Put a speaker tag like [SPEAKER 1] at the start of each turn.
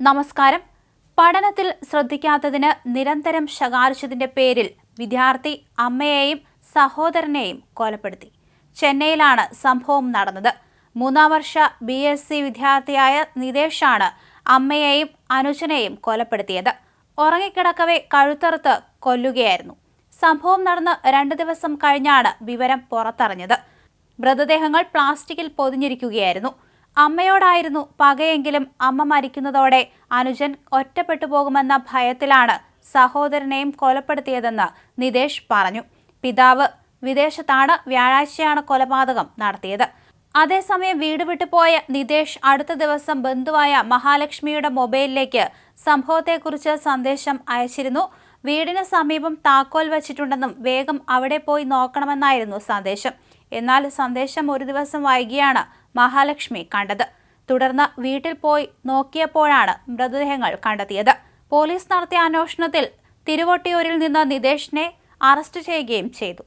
[SPEAKER 1] നമസ്കാരം. പഠനത്തിൽ ശ്രദ്ധിക്കാത്തതിന് നിരന്തരം ശകാരിച്ചതിന്റെ പേരിൽ വിദ്യാർത്ഥി അമ്മയെയും സഹോദരനെയും കൊലപ്പെടുത്തി. ചെന്നൈയിലാണ് സംഭവം നടന്നത്. മൂന്നാം വർഷ ബി എസ് സി വിദ്യാർത്ഥിയായ നിതേഷാണ് അമ്മയെയും അനുജനെയും കൊലപ്പെടുത്തിയത്. ഉറങ്ങിക്കിടക്കവെ കഴുത്തറുത്ത് കൊല്ലുകയായിരുന്നു. സംഭവം നടന്ന് രണ്ട് ദിവസം കഴിഞ്ഞാണ് വിവരം പുറത്തറിഞ്ഞത്. മൃതദേഹങ്ങൾ പ്ലാസ്റ്റിക്കിൽ പൊതിഞ്ഞിരിക്കുകയായിരുന്നു. അമ്മയോടായിരുന്നു പകയെങ്കിലും അമ്മ മരിക്കുന്നതോടെ അനുജൻ ഒറ്റപ്പെട്ടു പോകുമെന്ന ഭയത്തിലാണ് സഹോദരനെയും കൊലപ്പെടുത്തിയതെന്ന് നിതേഷ് പറഞ്ഞു. പിതാവ് വിദേശത്താണ് വ്യാഴാഴ്ചയാണ് കൊലപാതകം നടത്തിയത്. അതേസമയം വീട് വിട്ടുപോയ നിതേഷ് അടുത്ത ദിവസം ബന്ധുവായ മഹാലക്ഷ്മിയുടെ മൊബൈലിലേക്ക് സംഭവത്തെക്കുറിച്ച് സന്ദേശം അയച്ചിരുന്നു. വീടിന് സമീപം താക്കോൽ വച്ചിട്ടുണ്ടെന്നും വേഗം അവിടെ പോയി നോക്കണമെന്നായിരുന്നു സന്ദേശം. എന്നാൽ സന്ദേശം ഒരു ദിവസം വൈകിയാണ് മഹാലക്ഷ്മി കണ്ടത്. തുടർന്ന് വീട്ടിൽ പോയി നോക്കിയപ്പോഴാണ് മൃതദേഹങ്ങൾ കണ്ടെത്തിയത്. പോലീസ് നടത്തിയ അന്വേഷണത്തിൽ തിരുവൊട്ടിയൂരിൽ നിന്ന് നിതേഷിനെ അറസ്റ്റ് ചെയ്യുകയും ചെയ്തു.